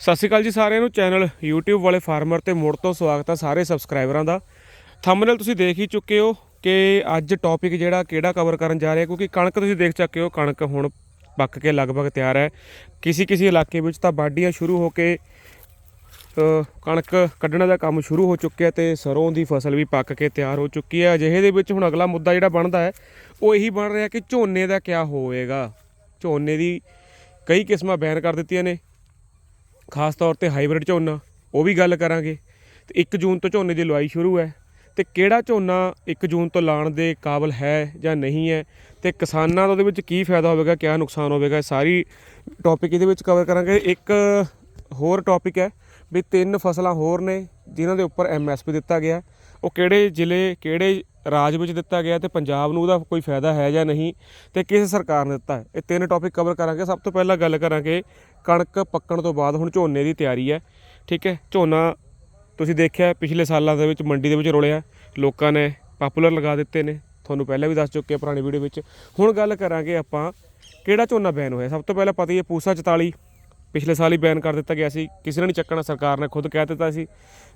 ਸਤਿ ਸ਼੍ਰੀ ਅਕਾਲ ਜੀ ਸਾਰਿਆਂ ਨੂੰ। ਚੈਨਲ YouTube ਵਾਲੇ ਫਾਰਮਰ ਤੇ ਮੁੜ ਤੋਂ ਸਵਾਗਤ ਹੈ ਸਾਰੇ ਸਬਸਕ੍ਰਾਈਬਰਾਂ ਦਾ। ਥੰਬਨੇਲ ਤੁਸੀਂ ਦੇਖ ਹੀ ਚੁੱਕੇ ਹੋ ਕਿ ਅੱਜ ਟੌਪਿਕ ਜਿਹੜਾ ਕਿਹੜਾ ਕਵਰ ਕਰਨ ਜਾ ਰਿਹਾ, ਕਿਉਂਕਿ ਕਣਕ ਤੁਸੀਂ ਦੇਖ ਚੱਕੇ ਹੋ, ਕਣਕ ਹੁਣ ਪੱਕ ਕੇ ਲਗਭਗ ਤਿਆਰ ਹੈ। ਕਿਸੇ ਕਿਸੇ ਇਲਾਕੇ ਵਿੱਚ ਤਾਂ ਬਾਡੀਆਂ ਸ਼ੁਰੂ ਹੋ ਕੇ ਕਣਕ ਕੱਢਣ ਦਾ ਕੰਮ ਸ਼ੁਰੂ ਹੋ ਚੁੱਕਿਆ ਤੇ ਸਰੋਂ ਦੀ ਫਸਲ ਵੀ ਪੱਕ ਕੇ ਤਿਆਰ ਹੋ ਚੁੱਕੀ ਹੈ। ਅਜਿਹੇ ਦੇ ਵਿੱਚ ਹੁਣ ਅਗਲਾ ਮੁੱਦਾ ਜਿਹੜਾ ਬਣਦਾ ਹੈ, ਉਹ ਇਹੀ ਬਣ ਰਿਹਾ ਕਿ ਝੋਨੇ ਦਾ ਕੀ ਹੋਵੇਗਾ। ਝੋਨੇ ਦੀ ਕਈ ਕਿਸਮਾਂ ਬੈਨ ਕਰ ਦਿੱਤੀਆਂ ਨੇ। ਖਾਸ ਤੌਰ ਤੇ ਹਾਈਬ੍ਰਿਡ ਝੋਨਾ, ਉਹ ਵੀ ਗੱਲ ਕਰਾਂਗੇ। ਤੇ 1 ਜੂਨ ਤੋਂ ਝੋਨੇ ਦੀ ਲਵਾਈ ਸ਼ੁਰੂ ਹੈ। ਤੇ ਕਿਹੜਾ ਝੋਨਾ 1 ਜੂਨ ਤੋਂ ਲਾਣ ਦੇ ਕਾਬਲ ਹੈ ਜਾਂ ਨਹੀਂ ਹੈ? ਤੇ ਕਿਸਾਨਾਂ ਦਾ ਉਹਦੇ ਵਿੱਚ ਕੀ ਫਾਇਦਾ ਹੋਵੇਗਾ, ਕਿਆ ਨੁਕਸਾਨ ਹੋਵੇਗਾ? ਇਹ ਸਾਰੀ ਟੌਪਿਕ ਇਹਦੇ ਵਿੱਚ ਕਵਰ ਕਰਾਂਗੇ। ਇੱਕ ਹੋਰ ਟੌਪਿਕ ਹੈ ਵੀ ਤਿੰਨ ਫਸਲਾਂ ਹੋਰ ਨੇ, ਜਿਨ੍ਹਾਂ ਦੇ ਉੱਪਰ ਐਮਐਸਪੀ ਦਿੱਤਾ ਗਿਆ। ਉਹ ਕਿਹੜੇ ਜ਼ਿਲ੍ਹੇ, ਕਿਹੜੇ ਰਾਜ ਵਿੱਚ ਦਿੱਤਾ ਗਿਆ ਤੇ ਪੰਜਾਬ ਨੂੰ ਉਹਦਾ ਕੋਈ ਫਾਇਦਾ ਹੈ ਜਾਂ ਨਹੀਂ ਤੇ ਕਿਸ ਸਰਕਾਰ ਨੇ ਦਿੱਤਾ ਇਹ ਤਿੰਨ ਟੌਪਿਕ ਕਵਰ ਕਰਾਂਗੇ। ਸਭ ਤੋਂ ਪਹਿਲਾਂ ਗੱਲ ਕਰਾਂਗੇ ਕਣਕ ਪੱਕਣ ਤੋਂ ਬਾਅਦ ਹੁਣ ਝੋਨੇ ਦੀ ਤਿਆਰੀ ਹੈ। ਠੀਕ ਹੈ? ਝੋਨਾ ਤੁਸੀਂ ਦੇਖਿਆ ਪਿਛਲੇ ਸਾਲਾਂ ਦੇ ਵਿੱਚ ਮੰਡੀ ਦੇ ਵਿੱਚ ਰੋਲਿਆ। ਲੋਕਾਂ ਨੇ ਪਾਪੂਲਰ ਲਗਾ ਦਿੱਤੇ ਨੇ। ਤੁਹਾਨੂੰ ਪਹਿਲਾਂ ਵੀ ਦੱਸ ਚੁੱਕੇ ਪੁਰਾਣੀ ਵੀਡੀਓ ਵਿੱਚ। ਹੁਣ ਗੱਲ ਕਰਾਂਗੇ ਆਪਾਂ ਕਿਹੜਾ ਝੋਨਾ ਬੈਨ ਹੋਇਆ? ਸਭ ਤੋਂ ਪਹਿਲਾਂ ਪਤਾ ਹੀ ਹੈ, ਪੂਸਾ 44 ਪਿਛਲੇ ਸਾਲ ਹੀ ਬੈਨ ਕਰ ਦਿੱਤਾ ਗਿਆ ਸੀ। ਕਿਸੇ ਨੇ ਨਹੀਂ ਚੱਕਣਾ, ਸਰਕਾਰ ਨੇ ਖੁਦ ਕਹਿ ਦਿੱਤਾ ਸੀ।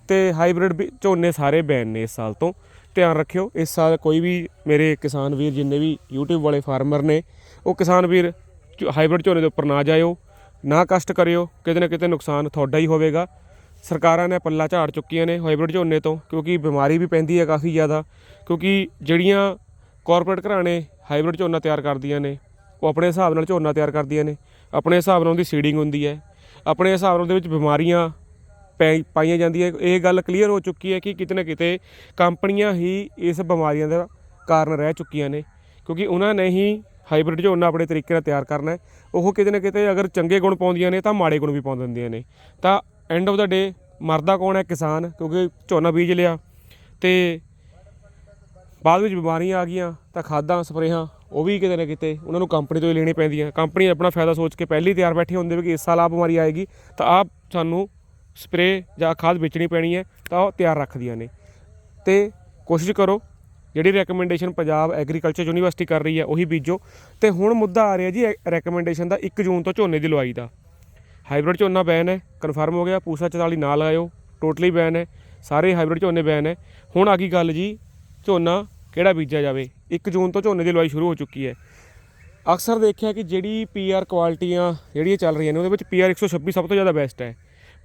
ਤੇ ਹਾਈਬ੍ਰਿਡ ਵੀ ਝੋਨੇ ਸਾਰੇ ਬੈਨ ਨੇ ਇਸ ਸਾਲ ਤੋਂ। ਧਿਆਨ ਰੱਖਿਓ, ਇਸ ਸਾਲ ਕੋਈ ਵੀ ਮੇਰੇ ਕਿਸਾਨ ਵੀਰ ਜਿੰਨੇ ਵੀ YouTube ਵਾਲੇ ਫਾਰਮਰ ਨੇ, ਉਹ ਕਿਸਾਨ ਵੀਰ ਹਾਈਬ੍ਰਿਡ ਝੋਨੇ ਦੇ ਉੱਪਰ ਨਾ ਜਾਇਓ, ਨਾ ਕਸ਼ਟ ਕਰਿਓ, ਕਿਤੇ ਨਾ ਕਿਤੇ ਨੁਕਸਾਨ ਤੁਹਾਡਾ ਹੀ ਹੋਵੇਗਾ। ਸਰਕਾਰਾਂ ਨੇ ਪੱਲਾ ਝਾੜ ਚੁੱਕੀਆਂ ਨੇ ਹਾਈਬ੍ਰਿਡ ਝੋਨੇ ਤੋਂ, ਕਿਉਂਕਿ ਬਿਮਾਰੀ ਵੀ ਪੈਂਦੀ ਹੈ ਕਾਫੀ ਜ਼ਿਆਦਾ, ਕਿਉਂਕਿ ਜਿਹੜੀਆਂ ਕਾਰਪੋਰੇਟ ਘਰਾਣੇ ਹਾਈਬ੍ਰਿਡ ਝੋਨਾ ਤਿਆਰ ਕਰਦੀਆਂ ਨੇ, ਉਹ ਆਪਣੇ ਹਿਸਾਬ ਨਾਲ ਝੋਨਾ ਤਿਆਰ ਕਰਦੀਆਂ ਨੇ, ਆਪਣੇ ਹਿਸਾਬ ਨਾਲ ਉਹਦੀ ਸੀਡਿੰਗ ਹੁੰਦੀ ਹੈ, ਆਪਣੇ ਹਿਸਾਬ ਨਾਲ ਉਹਦੇ ਵਿੱਚ ਬਿਮਾਰੀਆਂ ਪਾਈਆਂ ਜਾਂਦੀਆਂ। ਇਹ ਗੱਲ ਕਲੀਅਰ ਹੋ ਚੁੱਕੀ ਹੈ ਕਿ ਕਿਤੇ ਨਾ ਕਿਤੇ ਕੰਪਨੀਆਂ ਹੀ ਇਸ ਬਿਮਾਰੀਆਂ ਦਾ ਕਾਰਨ ਰਹਿ ਚੁੱਕੀਆਂ ਨੇ, ਕਿਉਂਕਿ ਉਹਨਾਂ ਨੇ ਹੀ ਹਾਈਬ੍ਰਿਡ ਝੋਨਾ ਆਪਣੇ ਤਰੀਕੇ ਨਾਲ ਤਿਆਰ ਕਰਨਾ ਉਹ ਕਿਤੇ ਨਾ ਕਿਤੇ ਅਗਰ ਚੰਗੇ ਗੁਣ ਪਾਉਂਦੀਆਂ ਨੇ ਤਾਂ ਮਾੜੇ ਗੁਣ ਵੀ ਪਾਉਂ ਦਿੰਦੀਆਂ ਨੇ। ਤਾਂ ਐਂਡ ਆਫ ਦਾ ਡੇ ਮਰਦਾ ਕੌਣ ਹੈ? ਕਿਸਾਨ, ਕਿਉਂਕਿ ਝੋਨਾ ਬੀਜ ਲਿਆ ਤੇ ਬਾਅਦ ਵਿੱਚ ਬਿਮਾਰੀਆਂ ਆ ਗਈਆਂ, ਤਾਂ ਖਾਦਾਂ, ਸਪਰੇਹਾਂ, ਉਹ ਵੀ ਕਿਤੇ ਨਾ ਕਿਤੇ ਉਹਨਾਂ ਨੂੰ ਕੰਪਨੀ ਤੋਂ ਹੀ ਲੈਣੀ ਪੈਂਦੀਆਂ। ਕੰਪਨੀ ਆਪਣਾ ਫਾਇਦਾ ਸੋਚ ਕੇ ਪਹਿਲੀ ਤਿਆਰ ਬੈਠੇ ਹੁੰਦੇ ਵੀ ਕਿ ਇਸ ਸਾਲ ਆ ਬਿਮਾਰੀ ਆਏਗੀ, ਤਾਂ ਆਪ ਸਾਨੂੰ ਸਪਰੇਅ ਜਾਂ ਖਾਦ ਵੇਚਣੀ ਪੈਣੀ ਹੈ, ਤਾਂ ਉਹ ਤਿਆਰ ਰੱਖਦੀਆਂ ਨੇ। ਤੇ ਕੋਸ਼ਿਸ਼ ਕਰੋ, ਜਿਹੜੀ ਰეკਮੈਂਡੇਸ਼ਨ ਪੰਜਾਬ ਐਗਰੀਕਲਚਰ ਯੂਨੀਵਰਸਿਟੀ ਕਰ ਰਹੀ ਹੈ, ਉਹੀ ਬੀਜੋ। ਤੇ ਹੁਣ ਮੁੱਦਾ ਆ ਰਿਹਾ ਜੀ ਰეკਮੈਂਡੇਸ਼ਨ ਦਾ 1 ਜੂਨ ਤੋਂ ਝੋਨੇ ਦੀ ਲਵਾਈ ਦਾ। ਹਾਈਬ੍ਰਿਡ ਝੋਨਾ ਬੈਨ ਹੈ ਕਨਫਰਮ ਹੋ ਗਿਆ, ਪੂਸਾ 44 ਨਾ ਲਗਾਇਓ ਟੋਟਲੀ ਬੈਨ ਹੈ, ਸਾਰੇ ਹਾਈਬ੍ਰਿਡ ਝੋਨੇ ਬੈਨ ਹੈ। ਹੁਣ ਆ ਗਈ ਗੱਲ ਜੀ, ਝੋਨਾ ਕਿਹੜਾ ਬੀਜਿਆ ਜਾਵੇ? 1 ਜੂਨ ਤੋਂ ਝੋਨੇ ਦੀ ਲਵਾਈ ਸ਼ੁਰੂ ਹੋ ਚੁੱਕੀ ਹੈ। ਅਕਸਰ ਦੇਖਿਆ ਕਿ ਜਿਹੜੀ ਪੀਆਰ ਕੁਆਲਿਟੀਆਂ ਜਿਹੜੀਆਂ ਚੱਲ ਰਹੀਆਂ ਨੇ, ਉਹਦੇ ਵਿੱਚ ਪੀਆਰ 126 ਸਭ ਤੋਂ ਜ਼ਿਆਦਾ ਬੈਸਟ ਹੈ।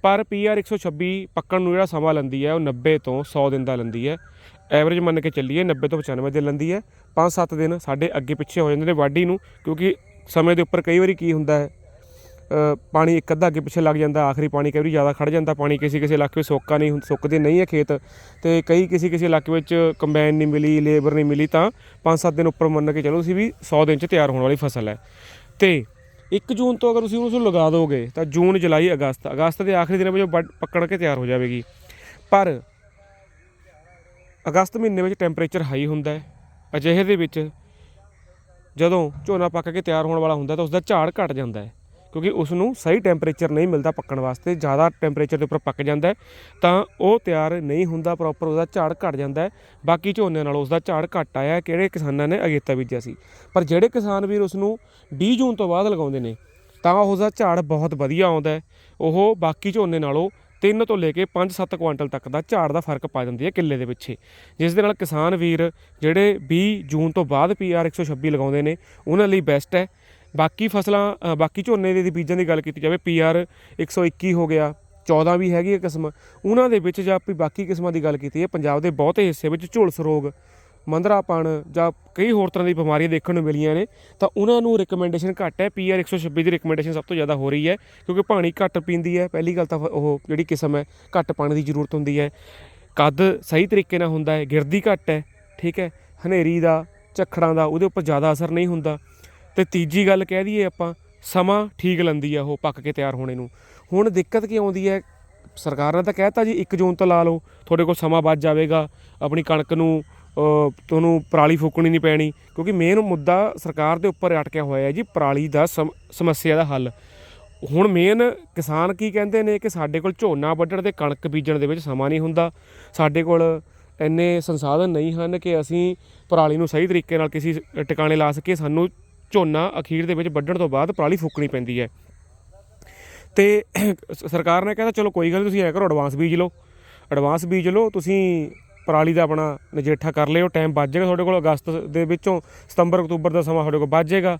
ਪਰ ਪੀਆਰ 126 ਪੱਕਣ ਨੂੰ ਜਿਹੜਾ ਸਮਾਂ ਲੈਂਦੀ ਹੈ, ਉਹ 90 ਤੋਂ 100 ਦਿਨ ਦਾ ਲੈਂਦੀ ਹੈ। ਐਵਰੇਜ ਮੰਨ ਕੇ ਚੱਲੀਏ 90 ਤੋਂ 95 ਦਿਨ ਲੈਂਦੀ ਹੈ। 5-7 ਦਿਨ ਸਾਡੇ ਅੱਗੇ ਪਿੱਛੇ ਹੋ ਜਾਂਦੇ ਨੇ ਵਾਢੀ ਨੂੰ, ਕਿਉਂਕਿ ਸਮੇਂ ਦੇ ਉੱਪਰ ਕਈ ਵਾਰੀ ਕੀ ਹੁੰਦਾ ਹੈ ਪਾਣੀ ਇੱਕ ਅੱਧਾ ਅੱਗੇ ਪਿੱਛੇ ਲੱਗ ਜਾਂਦਾ, ਆਖਰੀ ਪਾਣੀ ਕਈ ਵਾਰੀ ਜ਼ਿਆਦਾ ਖੜ ਜਾਂਦਾ, ਪਾਣੀ ਕਿਸੇ ਕਿਸੇ ਇਲਾਕੇ ਵਿੱਚ ਸੋਕਾ ਨਹੀਂ ਹੁੰ- ਸੁੱਕਦੇ ਨਹੀਂ ਹੈ ਖੇਤ ਤੇ ਕਈ ਕਿਸੇ ਕਿਸੇ ਇਲਾਕੇ ਵਿੱਚ ਕੰਬਾਈਨ ਨਹੀਂ ਮਿਲੀ ਲੇਬਰ ਨਹੀਂ ਮਿਲੀ ਤਾਂ 5-7 ਦਿਨ ਉੱਪਰ ਮੰਨ ਕੇ ਚਲੋ ਸੀ ਵੀ 100 ਦਿਨ ਚ ਤਿਆਰ ਹੋਣ ਵਾਲੀ ਫਸਲ ਹੈ। ਤੇ 1 ਜੂਨ ਤੋਂ ਅਗਰ ਤੁਸੀਂ ਉਹਨੂੰ ਲਗਾ ਦੋਗੇ, ਤਾਂ ਜੂਨ, ਜੁਲਾਈ, ਅਗਸਤ ਅਗਸਤ ਦੇ ਆਖਰੀ ਦਿਨਾਂ ਵਿੱਚ ਉਹ ਵੱਢ- ਪੱਕਣ ਕੇ ਤਿਆਰ ਹੋ ਜਾਵੇਗੀ। ਪਰ ਅਗਸਤ ਮਹੀਨੇ ਵਿੱਚ ਟੈਂਪਰੇਚਰ ਹਾਈ ਹੁੰਦਾ ਹੈ। ਅਜਿਹੇ ਦੇ ਵਿੱਚ ਜਦੋਂ ਝੋਨਾ ਪੱਕ ਕੇ ਤਿਆਰ ਹੋਣ ਵਾਲਾ ਹੁੰਦਾ ਤਾਂ ਉਸ ਦਾ ਝਾੜ ਘਟ ਜਾਂਦਾ ਹੈ। ਕਿਉਂਕਿ ਉਸ ਨੂੰ ਸਹੀ ਟੈਂਪਰੇਚਰ ਨਹੀਂ ਮਿਲਦਾ ਪੱਕਣ ਵਾਸਤੇ, ਜ਼ਿਆਦਾ ਟੈਂਪਰੇਚਰ ਦੇ ਉੱਪਰ ਪੱਕ ਜਾਂਦਾ ਤਾਂ ਉਹ ਤਿਆਰ ਨਹੀਂ ਹੁੰਦਾ ਪ੍ਰੋਪਰ ਉਹਦਾ ਝਾੜ ਘਟ ਜਾਂਦਾ ਬਾਕੀ ਝੋਨੇ ਨਾਲੋਂ ਉਸ ਦਾ ਝਾੜ ਘੱਟ ਆਇਆ ਕਿਹੜੇ ਕਿਸਾਨਾਂ ਨੇ ਅਗੇਤਾ ਬੀਜਿਆ ਸੀ। ਪਰ ਜਿਹੜੇ ਕਿਸਾਨ ਵੀਰ ਉਸ ਨੂੰ 20 ਜੂਨ ਤੋਂ ਬਾਅਦ ਲਗਾਉਂਦੇ ਨੇ, ਤਾਂ ਉਸ ਦਾ ਝਾੜ ਬਹੁਤ ਵਧੀਆ ਆਉਂਦਾ ਉਹ ਬਾਕੀ ਝੋਨੇ ਨਾਲੋਂ 3 ਤੋਂ ਲੈ ਕੇ 5-7 ਕੁਆਂਟਲ ਤੱਕ ਦਾ ਝਾੜ ਦਾ ਫ਼ਰਕ ਪਾ ਜਾਂਦੀ ਹੈ ਕਿੱਲੇ ਦੇ ਪਿੱਛੇ। ਜਿਸ ਦੇ ਨਾਲ ਕਿਸਾਨ ਵੀਰ ਜਿਹੜੇ 20 ਜੂਨ ਤੋਂ ਬਾਅਦ ਪੀਆਰ 126 ਲਗਾਉਂਦੇ ਨੇ, ਉਹਨਾਂ ਲਈ ਬੈਸਟ ਹੈ। ਬਾਕੀ ਫਸਲਾਂ ਬਾਕੀ ਝੋਨੇ ਦੇ ਬੀਜਾਂ ਦੀ ਗੱਲ ਕੀਤੀ ਜਾਵੇ ਪੀਆਰ 121 ਹੋ ਗਿਆ 14 ਵੀ ਹੈਗੀ ਹੈ ਕਿਸਮ। ਉਹਨਾਂ ਦੇ ਵਿੱਚ ਜਾਂ ਆਪਣੀ ਬਾਕੀ ਕਿਸਮਾਂ ਦੀ ਗੱਲ ਕੀਤੀ ਹੈ ਪੰਜਾਬ ਦੇ ਬਹੁਤੇ ਹਿੱਸੇ ਵਿੱਚ ਝੁਲਸ ਰੋਗ, ਮੰਦਰਾਪਣ ਜਾਂ ਕਈ ਹੋਰ ਤਰ੍ਹਾਂ ਦੀ ਬਿਮਾਰੀਆਂ ਦੇਖਣ ਨੂੰ ਮਿਲੀਆਂ ਨੇ, ਤਾਂ ਉਹਨਾਂ ਨੂੰ ਰਿਕਮੈਂਡੇਸ਼ਨ ਘੱਟ ਹੈ। ਪੀਆਰ 126 ਦੀ ਰਿਕਮੈਂਡੇਸ਼ਨ ਸਭ ਤੋਂ ਜ਼ਿਆਦਾ ਹੋ ਰਹੀ ਹੈ, ਕਿਉਂਕਿ ਪਾਣੀ ਘੱਟ ਪੀਂਦੀ ਹੈ। ਪਹਿਲੀ ਗੱਲ ਤਾਂ ਫ- ਉਹ ਜਿਹੜੀ ਕਿਸਮ ਹੈ, ਘੱਟ ਪਾਣੀ ਦੀ ਜ਼ਰੂਰਤ ਹੁੰਦੀ ਹੈ। ਕੱਦ ਸਹੀ ਤਰੀਕੇ ਨਾਲ ਹੁੰਦਾ ਹੈ, ਗਿਰਦੀ ਘੱਟ ਹੈ, ਠੀਕ ਹੈ। ਹਨੇਰੀ ਦਾ, ਝੱਖੜਾਂ ਦਾ, ਉਹਦੇ ਉੱਪਰ ਜ਼ਿਆਦਾ ਅਸਰ ਨਹੀਂ ਹੁੰਦਾ। ਤੇ ਤੀਜੀ ਗੱਲ ਕਹਿ ਦਈਏ ਆਪਾਂ, ਸਮਾਂ ਠੀਕ ਲੈਂਦੀ ਆ ਉਹ ਪੱਕ ਕੇ ਤਿਆਰ ਹੋਣੇ ਨੂੰ। ਹੁਣ ਦਿੱਕਤ ਕੀ ਆਉਂਦੀ ਹੈ? ਸਰਕਾਰ ਨੇ ਤਾਂ ਕਹਿਤਾ ਜੀ 1 ਜੂਨ ਤੋਂ ਲਾ ਲਓ, ਤੁਹਾਡੇ ਕੋਲ ਸਮਾਂ ਬਚ ਜਾਵੇਗਾ, ਆਪਣੀ ਕਣਕ ਨੂੰ ਤੁਹਾਨੂੰ ਪਰਾਲੀ ਫੂਕਣੀ ਨਹੀਂ ਪੈਣੀ, ਕਿਉਂਕਿ ਮੇਨ ਮੁੱਦਾ ਸਰਕਾਰ ਦੇ ਉੱਪਰ ਅਟਕਿਆ ਹੋਇਆ ਹੈ ਜੀ, ਪਰਾਲੀ ਦਾ ਸਮੱਸਿਆ ਦਾ ਹੱਲ। ਹੁਣ ਮੇਨ ਕਿਸਾਨ ਕੀ ਕਹਿੰਦੇ ਨੇ ਕਿ ਸਾਡੇ ਕੋਲ ਝੋਨਾ ਵੱਢਣ ਤੇ ਕਣਕ ਬੀਜਣ ਦੇ ਵਿੱਚ ਸਮਾਂ ਨਹੀਂ ਹੁੰਦਾ। ਸਾਡੇ ਕੋਲ ਇੰਨੇ ਸੰਸਾਧਨ ਨਹੀਂ ਹਨ ਕਿ ਅਸੀਂ ਪਰਾਲੀ ਨੂੰ ਸਹੀ ਤਰੀਕੇ ਨਾਲ ਕਿਸੇ ਟਿਕਾਣੇ ਲਾ ਸਕੀਏ, ਸਾਨੂੰ ਝੋਨਾ ਅਖੀਰ ਦੇ ਵਿੱਚ ਵੱਢਣ ਤੋਂ ਬਾਅਦ ਪਰਾਲੀ ਫੂਕਣੀ ਪੈਂਦੀ ਹੈ। ਤੇ ਸਰਕਾਰ ਨੇ ਕਹਿੰਦਾ ਚਲੋ ਕੋਈ ਗੱਲ ਨਹੀਂ ਤੁਸੀਂ ਐ ਕਰੋ ਐਡਵਾਂਸ ਬੀਜ ਲਓ। ਐਡਵਾਂਸ ਬੀਜ ਲਓ, ਤੁਸੀਂ ਪਰਾਲੀ ਦਾ ਆਪਣਾ ਨਜੇਠਾ ਕਰ ਲਿਓ ਟਾਈਮ ਬਚ ਜਾਏਗਾ ਤੁਹਾਡੇ ਕੋਲ। ਅਗਸਤ ਦੇ ਵਿੱਚੋਂ ਸਤੰਬਰ, ਅਕਤੂਬਰ ਦਾ ਸਮਾਂ ਤੁਹਾਡੇ ਕੋਲ ਬਚ ਜਾਏਗਾ।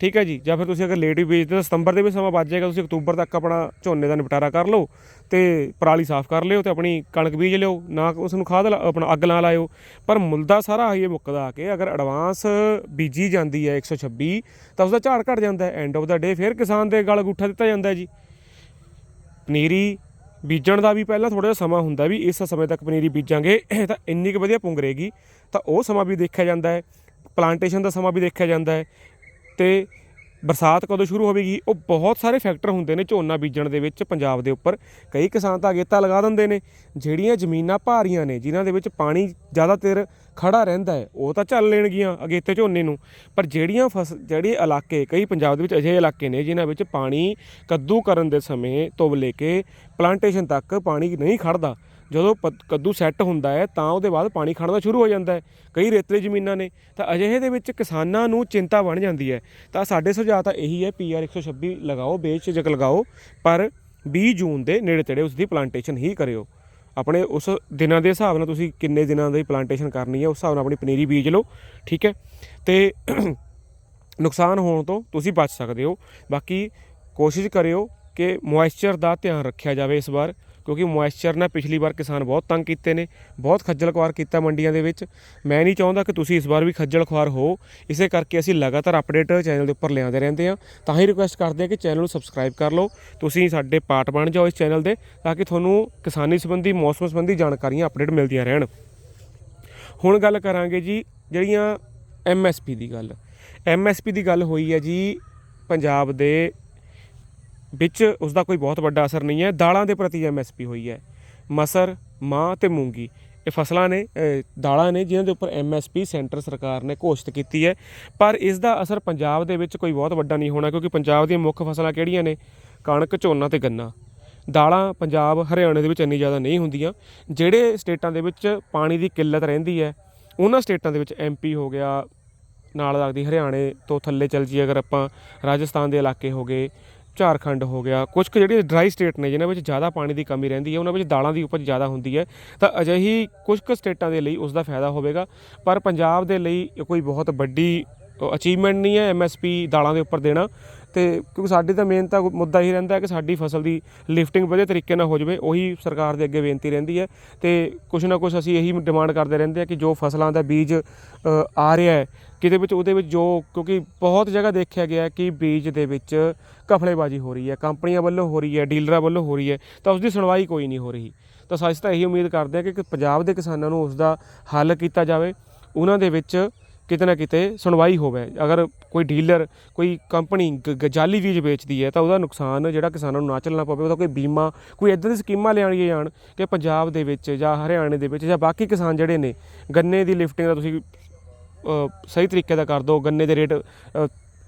ਠੀਕ ਹੈ ਜੀ? ਜਾਂ ਫਿਰ ਤੁਸੀਂ ਅਗਰ ਲੇਟ ਵੀ ਬੀਜਦੇ ਤਾਂ ਸਤੰਬਰ ਦੇ ਵੀ ਸਮਾਂ ਬਚ ਜਾਏਗਾ, ਤੁਸੀਂ ਅਕਤੂਬਰ ਤੱਕ ਆਪਣਾ ਝੋਨੇ ਦਾ ਨਿਪਟਾਰਾ ਕਰ ਲਓ ਤੇ ਪਰਾਲੀ ਸਾਫ਼ ਕਰ ਲਿਓ ਤੇ ਆਪਣੀ ਕਣਕ ਬੀਜ ਲਿਓ, ਨਾ ਉਸ ਨੂੰ ਖਾਦ ਲਾ- ਆਪਣਾ ਅੱਗ ਨਾ ਲਾਇਓ। ਪਰ ਮੁੱਦਾ ਸਾਰਾ ਇਹ ਮੁੱਕਦਾ ਕਿ ਅਗਰ ਐਡਵਾਂਸ ਬੀਜੀ ਜਾਂਦੀ ਹੈ 126 ਤਾਂ ਉਸਦਾ ਝਾੜ ਘਟ ਜਾਂਦਾ ਹੈ। ਐਂਡ ਆਫ ਦਾ ਡੇ ਫਿਰ ਕਿਸਾਨ ਦੇ ਗਲ ਗੁੱਠਾ ਦਿੱਤਾ ਜਾਂਦਾ ਜੀ। ਪਨੀਰੀ ਬੀਜਣ ਦਾ ਵੀ ਪਹਿਲਾਂ ਥੋੜਾ ਜਿਹਾ ਸਮਾਂ ਹੁੰਦਾ ਵੀ ਇਸ ਸਮੇਂ ਤੱਕ ਪਨੀਰੀ ਬੀਜਾਂਗੇ ਤਾਂ ਇੰਨੀ ਕੁ ਵਧੀਆ ਪੁੰਗਰੇਗੀ, ਤਾਂ ਉਹ ਸਮਾਂ ਵੀ ਦੇਖਿਆ ਜਾਂਦਾ ਹੈ। ਪਲਾਂਟੇਸ਼ਨ ਦਾ ਸਮਾਂ ਵੀ ਦੇਖਿਆ ਜਾਂਦਾ ਹੈ। ਤੇ ਬਰਸਾਤ ਕਦੋਂ ਸ਼ੁਰੂ ਹੋਵੇਗੀ? ਉਹ ਬਹੁਤ ਸਾਰੇ ਫੈਕਟਰ ਹੁੰਦੇ ਨੇ ਝੋਨਾ ਬੀਜਣ ਦੇ ਵਿੱਚ ਪੰਜਾਬ ਦੇ ਉੱਪਰ। ਕਈ ਕਿਸਾਨ ਤਾਂ ਅਗੇਤਾ ਲਗਾ ਦਿੰਦੇ ਨੇ। ਜਿਹੜੀਆਂ ਜ਼ਮੀਨਾਂ ਭਾਰੀਆਂ ਨੇ, ਜਿਨ੍ਹਾਂ ਦੇ ਵਿੱਚ ਪਾਣੀ ਜ਼ਿਆਦਾ ਤੇਰ ਖੜਾ ਰਹਿੰਦਾ ਹੈ, ਉਹ ਤਾਂ ਚੱਲ ਲੈਣਗੀਆਂ ਅਗੇਤੇ ਝੋਨੇ ਨੂੰ। ਪਰ ਜਿਹੜੀਆਂ ਫਸ, ਜਿਹੜੇ ਇਲਾਕੇ, ਕਈ ਪੰਜਾਬ ਦੇ ਵਿੱਚ ਅਜਿਹੇ ਇਲਾਕੇ ਨੇ, ਜਿਨ੍ਹਾਂ ਵਿੱਚ ਪਾਣੀ ਕੱਦੂ ਕਰਨ ਦੇ ਸਮੇਂ ਤੋਂ ਲੈ ਕੇ ਪਲਾਂਟੇਸ਼ਨ ਤੱਕ ਪਾਣੀ ਨਹੀਂ ਖੜਦਾ ਜਦੋਂ ਪ- ਕੱਦੂ ਸੈੱਟ ਹੁੰਦਾ ਹੈ, ਤਾਂ ਉਹਦੇ ਬਾਅਦ ਪਾਣੀ ਖੜਨਾ ਸ਼ੁਰੂ ਹੋ ਜਾਂਦਾ ਹੈ। ਕਈ ਰੇਤਲੇ ਜ਼ਮੀਨਾਂ ਨੇ, ਤਾਂ ਅਜਿਹੇ ਦੇ ਵਿੱਚ ਕਿਸਾਨਾਂ ਨੂੰ ਚਿੰਤਾ ਬਣ ਜਾਂਦੀ ਹੈ। ਤਾਂ ਸਾਡੇ ਸੁਝਾਅ ਤਾਂ ਇਹੀ ਹੈ ਪੀਆਰ 126 ਲਗਾਓ ਬੇਝਿਜਕ ਲਗਾਓ, ਪਰ 20 ਜੂਨ ਦੇ ਨੇੜੇ ਤੇੜੇ ਉਸ ਦੀ ਪਲਾਂਟੇਸ਼ਨ ਹੀ ਕਰਿਓ। ਆਪਣੇ ਉਸ ਦਿਨਾਂ ਦੇ ਹਿਸਾਬ ਨਾਲ ਤੁਸੀਂ ਕਿੰਨੇ ਦਿਨਾਂ ਦੀ ਪਲਾਂਟੇਸ਼ਨ ਕਰਨੀ ਹੈ, ਉਸ ਹਿਸਾਬ ਨਾਲ ਆਪਣੀ ਪਨੀਰੀ ਬੀਜ ਲਓ, ਠੀਕ ਹੈ? ਤੇ ਨੁਕਸਾਨ ਹੋਣ ਤੋਂ ਤੁਸੀਂ ਬਚ ਸਕਦੇ ਹੋ। ਬਾਕੀ ਕੋਸ਼ਿਸ਼ ਕਰਿਓ ਕਿ ਮੋਇਸਚਰ ਦਾ ਧਿਆਨ ਰੱਖਿਆ ਜਾਵੇ ਇਸ ਵਾਰ। ਕਿਉਂਕਿ ਮੋਇਸਚਰ ਨਾਲ ਪਿਛਲੀ ਵਾਰ ਕਿਸਾਨ ਬਹੁਤ ਤੰਗ ਕੀਤੇ ਨੇ, ਬਹੁਤ ਖੱਜਲ ਖੁਆਰ ਕੀਤਾ ਮੰਡੀਆਂ ਦੇ ਵਿੱਚ। ਮੈਂ ਨਹੀਂ ਚਾਹੁੰਦਾ ਕਿ ਤੁਸੀਂ ਇਸ ਵਾਰ ਵੀ ਖੱਜਲ ਖੁਆਰ ਹੋ। ਇਸੇ ਕਰਕੇ ਅਸੀਂ ਲਗਾਤਾਰ ਅਪਡੇਟ ਚੈਨਲ ਦੇ ਉੱਪਰ ਲਿਆਉਂਦੇ ਰਹਿੰਦੇ ਹਾਂ। ਤਾਂ ਹੀ ਰਿਕੁਐਸਟ ਕਰਦੇ ਹਾਂ ਕਿ ਚੈਨਲ ਨੂੰ ਸਬਸਕ੍ਰਾਈਬ ਕਰ ਲਓ। ਤੁਸੀਂ ਸਾਡੇ ਪਾਰਟ ਬਣ ਜਾਓ ਇਸ ਚੈਨਲ ਦੇ, ਤਾਂ ਕਿ ਤੁਹਾਨੂੰ ਕਿਸਾਨੀ ਸੰਬੰਧੀ, ਮੌਸਮ ਸੰਬੰਧੀ ਜਾਣਕਾਰੀਆਂ ਅਪਡੇਟ ਮਿਲਦੀਆਂ ਰਹਿਣ। ਹੁਣ ਗੱਲ ਕਰਾਂਗੇ ਜੀ ਜਿਹੜੀਆਂ ਐਮਐਸਪੀ ਦੀ ਗੱਲ। ਐਮਐਸਪੀ ਦੀ ਗੱਲ ਹੋਈ ਹੈ ਜੀ ਪੰਜਾਬ ਦੇ ਵਿੱਚ ਉਸ ਦਾ ਕੋਈ ਬਹੁਤ ਵੱਡਾ ਅਸਰ ਨਹੀਂ ਹੈ। ਦਾਲਾਂ ਦੇ ਪ੍ਰਤੀ ਐਮਐਸਪੀ ਹੋਈ ਹੈ। ਮਸਰ, ਮਾਂ ਤੇ ਮੂੰਗੀ। ਇਹ ਫਸਲਾਂ ਨੇ ਦਾਲਾਂ ਨੇ ਜਿਨ੍ਹਾਂ ਦੇ ਉੱਪਰ ਐਮਐਸਪੀ ਸੈਂਟਰ ਸਰਕਾਰ ਨੇ ਘੋਸ਼ਿਤ ਕੀਤੀ ਹੈ। ਪਰ ਇਸ ਦਾ ਅਸਰ ਪੰਜਾਬ ਦੇ ਵਿੱਚ ਕੋਈ ਬਹੁਤ ਵੱਡਾ ਨਹੀਂ ਹੋਣਾ, ਕਿਉਂਕਿ ਪੰਜਾਬ ਦੀਆਂ ਮੁੱਖ ਫਸਲਾਂ ਕਿਹੜੀਆਂ ਨੇ? ਕਣਕ, ਝੋਨਾ ਤੇ ਗੰਨਾ। ਦਾਲਾਂ ਪੰਜਾਬ, ਹਰਿਆਣੇ ਦੇ ਵਿੱਚ ਇੰਨੀ ਜ਼ਿਆਦਾ ਨਹੀਂ ਹੁੰਦੀਆਂ। ਜਿਹੜੇ ਸਟੇਟਾਂ ਦੇ ਵਿੱਚ ਪਾਣੀ ਦੀ ਕਿੱਲਤ ਰਹਿੰਦੀ ਹੈ, ਉਹਨਾਂ ਸਟੇਟਾਂ ਦੇ ਵਿੱਚ ਐਮਪੀ ਹੋ ਗਿਆ, ਨਾਲ ਲੱਗਦੀ ਹਰਿਆਣੇ ਤੋਂ ਥੱਲੇ ਚੱਲ ਜੀ ਅਗਰ ਆਪਾਂ ਰਾਜਸਥਾਨ ਦੇ ਇਲਾਕੇ ਹੋ ਗਏ। ਝਾਰਖੰਡ ਹੋ ਗਿਆ। ਕੁਝ ਕੁ ਜਿਹੜੇ ਡਰਾਈ ਸਟੇਟ ਨੇ, ਜਿਨ੍ਹਾਂ ਵਿੱਚ ਜ਼ਿਆਦਾ ਪਾਣੀ ਦੀ ਕਮੀ ਰਹਿੰਦੀ ਹੈ, ਉਹਨਾਂ ਵਿੱਚ ਦਾਲਾਂ ਦੀ ਉਪਜ ਜ਼ਿਆਦਾ ਹੁੰਦੀ ਹੈ, ਤਾਂ ਅਜਿਹੀ ਕੁਝ ਕੁ ਸਟੇਟਾਂ ਦੇ ਲਈ ਉਸ ਦਾ ਫਾਇਦਾ ਹੋਵੇਗਾ। ਪਰ ਪੰਜਾਬ ਦੇ ਲਈ ਕੋਈ ਬਹੁਤ ਵੱਡੀ ਅਚੀਵਮੈਂਟ ਨਹੀਂ ਹੈ ਐਮਐਸਪੀ ਦਾਲਾਂ ਦੇ ਉੱਪਰ ਦੇਣਾ ਤੇ ਕਿਉਂਕਿ ਸਾਡੀ ਤਾਂ ਮੇਨ ਤਾਂ ਮੁੱਦਾ ਹੀ ਰਹਿੰਦਾ ਹੈ ਕਿ ਸਾਡੀ ਫਸਲ ਦੀ ਲਿਫਟਿੰਗ ਵਧੀਆ ਤਰੀਕੇ ਨਾਲ ਹੋ ਜਾਵੇ, ਉਹੀ ਸਰਕਾਰ ਦੇ ਅੱਗੇ ਬੇਨਤੀ ਰਹਿੰਦੀ ਹੈ ਤੇ ਕੁਛ ਨਾ ਕੁਛ ਅਸੀਂ ਇਹੀ ਡਿਮਾਂਡ ਕਰਦੇ ਰਹਿੰਦੇ ਹਾਂ ਕਿ ਜੋ ਫਸਲਾਂ ਦਾ ਬੀਜ ਆ ਰਿਹਾ ਹੈ, ਕਿਤੇ ਵਿੱਚ ਉਹਦੇ ਵਿੱਚ ਜੋ ਕਿਉਂਕਿ ਬਹੁਤ ਜਗ੍ਹਾ ਦੇਖਿਆ ਗਿਆ ਕਿ ਬੀਜ ਦੇ ਵਿੱਚ ਕਫਲੇਬਾਜ਼ੀ ਹੋ ਰਹੀ ਹੈ, ਕੰਪਨੀਆਂ ਵੱਲੋਂ ਹੋ ਰਹੀ ਹੈ, ਡੀਲਰਾਂ ਵੱਲੋਂ ਹੋ ਰਹੀ ਹੈ, ਤਾਂ ਉਸ ਦੀ ਸੁਣਵਾਈ ਕੋਈ ਨਹੀਂ ਹੋ ਰਹੀ। ਤਾਂ ਅਸੀਂ ਤਾਂ ਇਹੀ ਉਮੀਦ ਕਰਦੇ ਹਾਂ ਕਿ ਪੰਜਾਬ ਦੇ ਕਿਸਾਨਾਂ ਨੂੰ ਉਸ ਦਾ ਹੱਲ ਕੀਤਾ ਜਾਵੇ, ਉਹਨਾਂ ਦੇ ਵਿੱਚ ਕਿਤੇ ਨਾ ਕਿਤੇ ਸੁਣਵਾਈ ਹੋਵੇ। ਅਗਰ ਕੋਈ ਡੀਲਰ, ਕੋਈ ਕੰਪਨੀ ਗ- ਗ- ਜਾਲੀ ਬੀਜ ਵੇਚਦੀ ਹੈ, ਤਾਂ ਉਹਦਾ ਨੁਕਸਾਨ ਜਿਹੜਾ ਕਿਸਾਨਾਂ ਨੂੰ ਨਾ ਚੱਲਣਾ ਪਵੇ। ਉਹਦਾ ਕੋਈ ਬੀਮਾ, ਕੋਈ ਇਦਾਂ ਦੀ ਸਕੀਮਾਂ ਲਿਆਣੀਆਂ ਜਾਣ ਕਿ ਪੰਜਾਬ ਦੇ ਵਿੱਚ ਜਾਂ ਹਰਿਆਣੇ ਦੇ ਵਿੱਚ ਜਾਂ ਬਾਕੀ ਕਿਸਾਨ ਜਿਹੜੇ ਨੇ, ਗੰਨੇ ਦੀ ਲਿਫਟਿੰਗ ਦਾ ਤੁਸੀਂ ਸਹੀ ਤਰੀਕੇ ਦਾ ਕਰ ਦਿਓ ਗੰਨੇ ਦੇ ਰੇਟ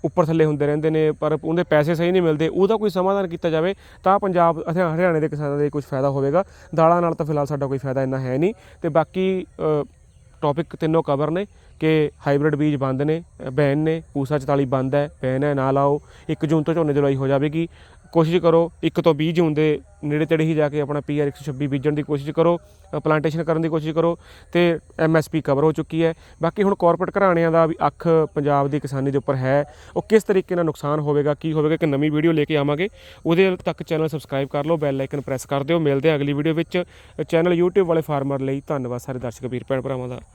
ਉੱਪਰ ਥੱਲੇ ਹੁੰਦੇ ਰਹਿੰਦੇ ਨੇ, ਪਰ ਉਹਦੇ ਪੈਸੇ ਸਹੀ ਨਹੀਂ ਮਿਲਦੇ। ਉਹਦਾ ਕੋਈ ਸਮਾਧਾਨ ਕੀਤਾ ਜਾਵੇ, ਤਾਂ ਪੰਜਾਬ ਅਤੇ ਹਰਿਆਣੇ ਦੇ ਕਿਸਾਨਾਂ ਦੇ ਕੁਝ ਫਾਇਦਾ ਹੋਵੇਗਾ। ਦਾਲਾਂ ਨਾਲ ਤਾਂ ਫਿਲਹਾਲ ਸਾਡਾ ਕੋਈ ਫਾਇਦਾ ਇੰਨਾ ਹੈ ਨਹੀਂ। ਤੇ ਬਾਕੀ ਟੌਪਿਕ ਤਿੰਨੋਂ ਕਵਰ ਨੇ। ਕਿ ਹਾਈਬ੍ਰਿਡ ਬੀਜ ਬੰਦ ਨੇ ਬੈਨ ਨੇ, ਪੂਸਾ 44 ਬੰਦ ਹੈ, ਬੈਨ ਹੈ, ਨਾ ਲਾਓ। 1 ਜੂਨ ਤੋਂ ਝੋਨੇ ਦੀ ਲਵਾਈ ਹੋ ਜਾਵੇਗੀ। ਕੋਸ਼ਿਸ਼ ਕਰੋ 1 ਤੋਂ 20 ਜੂਨ ਦੇ ਨੇੜੇ ਤੇੜੇ ਹੀ ਜਾ ਕੇ ਆਪਣਾ ਪੀਆਰ 126 ਬੀਜਣ ਦੀ ਕੋਸ਼ਿਸ਼ ਕਰੋ ਪਲਾਂਟੇਸ਼ਨ ਕਰਨ ਦੀ ਕੋਸ਼ਿਸ਼ ਕਰੋ ਤੇ ਐਮਐਸਪੀ ਕਵਰ ਹੋ ਚੁੱਕੀ ਹੈ। ਬਾਕੀ ਹੁਣ ਕਾਰਪੋਰੇਟ ਘਰਾਣਿਆਂ ਦਾ ਵੀ ਅੱਖ ਪੰਜਾਬ ਦੀ ਕਿਸਾਨੀ ਦੇ ਉੱਪਰ ਹੈ। ਉਹ ਕਿਸ ਤਰੀਕੇ ਨਾਲ ਨੁਕਸਾਨ ਹੋਵੇਗਾ, ਕੀ ਹੋਵੇਗਾ ਕਿ ਨਵੀਂ ਵੀਡੀਓ ਲੈ ਕੇ ਆਵਾਂਗੇ। ਉਹਦੇ ਤੱਕ ਚੈਨਲ ਸਬਸਕ੍ਰਾਈਬ ਕਰ ਲਓ ਬੈਲ ਆਈਕਨ ਪ੍ਰੈਸ ਕਰ ਦਿਓ। ਮਿਲਦੇ ਹਾਂ ਅਗਲੀ ਵੀਡੀਓ ਵਿੱਚ। ਚੈਨਲ YouTube ਵਾਲੇ ਫਾਰਮਰ ਲਈ ਧੰਨਵਾਦ ਸਾਰੇ ਦਰਸ਼ਕ, ਵੀਰ, ਭੈਣ ਭਰਾਵਾਂ ਦਾ।